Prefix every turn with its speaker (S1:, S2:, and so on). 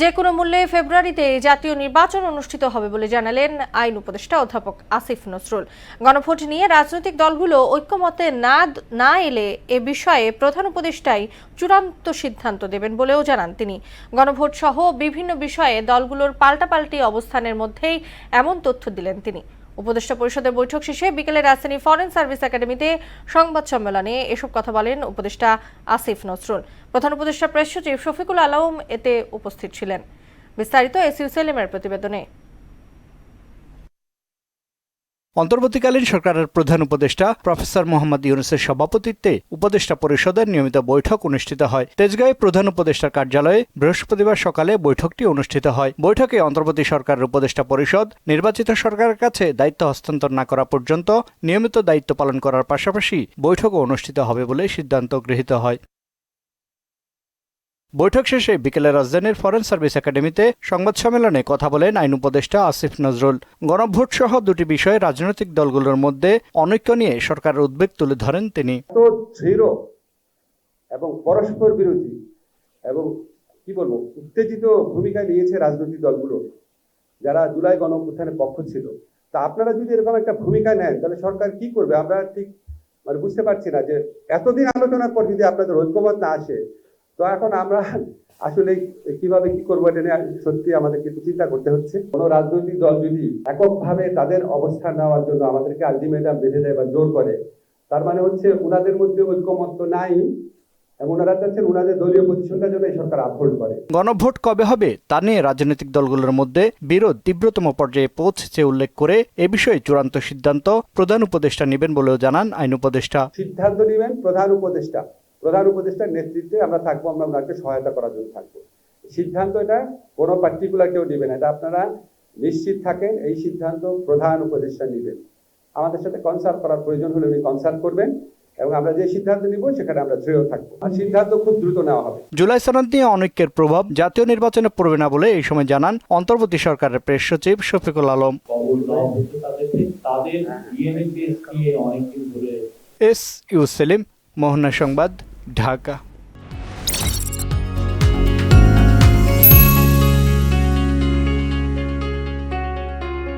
S1: যে কোনো মূল্যে ফেব্রুয়ারিতে জাতীয় নির্বাচন অনুষ্ঠিত হবে বলে জানালেন আইন উপদেষ্টা অধ্যাপক আসিফ নসরুল। গণভোট নিয়ে রাজনৈতিক দলগুলো ঐক্যমতে না না এলে এ বিষয়ে প্রধান উপদেষ্টাই চূড়ান্ত সিদ্ধান্ত দেবেন বলেও জানান তিনি। গণভোট সহ বিভিন্ন বিষয়ে দলগুলোর পাল্টাপাল্টি অবস্থানের মধ্যেই এমন তথ্য দিলেন তিনি। উপদেষ্টা পরিষদের বৈঠক শেষে বিকেলে রাজধানী ফরেন সার্ভিস একাডেমিতে সংবাদ সম্মেলনে এসব কথা বলেন উপদেষ্টা আসিফ নসরুল। প্রধান উপদেষ্টা প্রেস সচিব শফিকুল আলম এতে উপস্থিত ছিলেন। বিস্তারিত এসইউ সেলিমের প্রতিবেদনে।
S2: অন্তর্বর্তীকালীন সরকারের প্রধান উপদেষ্টা প্রফেসর মোহাম্মদ ইউনুসের সভাপতিত্বে উপদেষ্টা পরিষদের নিয়মিত বৈঠক অনুষ্ঠিত হয়। তেজগাঁয়ে প্রধান উপদেষ্টার কার্যালয়ে বৃহস্পতিবার সকালে বৈঠকটি অনুষ্ঠিত হয়। বৈঠকে অন্তর্বর্তী সরকারের উপদেষ্টা পরিষদ, নির্বাচিত সরকারের কাছে দায়িত্ব হস্তান্তর না করা পর্যন্ত নিয়মিত দায়িত্ব পালন করার পাশাপাশি বৈঠকও অনুষ্ঠিত হবে বলে সিদ্ধান্ত গৃহীত হয়। বৈঠক শেষে বিকেলে রাজধানীর ফরেন সার্ভিস একাডেমিতে সংবাদ সম্মেলনে কথা বলেন আইন উপদেষ্টা আসিফ নজরুল। গণভোট সহ দুটি বিষয়ে রাজনৈতিক দলগুলোর মধ্যে অনৈক্য নিয়ে সরকারের উদ্বেগ তুলে ধরেন তিনি।
S3: এবং পরস্পর বিরোধী এবং কি বলব, উত্তেজিত ভূমিকা নিয়েছে রাজনৈতিক দলগুলো যারা জুলাই গণ পক্ষ ছিল। তা আপনারা যদি এরকম একটা ভূমিকা নেন, তাহলে সরকার কি করবে? আমরা ঠিক মানে বুঝতে পারছি না যে এতদিন আলোচনার পর যদি আপনাদের ঐক্যমত না আসে তো এখন আমরা আসলে কীভাবে কি করব এটা নিয়ে সত্যি আমাদের কিন্তু চিন্তা করতে হচ্ছে। কোন রাজনৈতিক দল যদি এককভাবে তাদের অবস্থান নেওয়ার জন্য আমাদেরকে আলটিমেটাম বেঁধে দেয় বা জোর করে তার মানে হচ্ছে ওনাদের মধ্যে ঐক্যমত তো নাই ওনারা চাচ্ছেন ওনাদের দলীয় পজিশনটা যেন এই সরকার আপহোল্ড করে।
S2: গণভোট কবে হবে তা নিয়ে রাজনৈতিক দলগুলোর মধ্যে বিরোধ তীব্রতম পর্যায়ে পৌঁছেছে উল্লেখ করে এ বিষয়ে চূড়ান্ত সিদ্ধান্ত প্রধান উপদেষ্টা নেবেন বলেও জানান আইন উপদেষ্টা।
S3: সিদ্ধান্ত নেবেন প্রধান উপদেষ্টা। প্রধান উপদেষ্টার নেতৃত্বে আমরা থাকব আমরা ওনাকে সহায়তা করার জন্য থাকব। সিদ্ধান্ত এটা কোনো পার্টিকুলার কেউ নেবে না এটা আপনারা নিশ্চিত থাকেন এই সিদ্ধান্ত প্রধান উপদেষ্টা নেবেন। আমাদের সাথে কনসাল্ট করার প্রয়োজন হলে উনি কনসাল্ট করবেন এবং আমরা যে সিদ্ধান্ত নিব সেখানে আমরা দৃঢ় থাকব। আর সিদ্ধান্ত খুব দ্রুত নেওয়া হবে।
S2: জুলাই সনদ নিয়ে অনৈক্যের প্রভাব জাতীয় নির্বাচনে পড়বে না বলে এই সময় জানান অন্তর্বর্তী সরকারের প্রেস সচিব শফিকুল আলম। এস ইউ সেলিম মোহনা সংবাদ। ঢাকা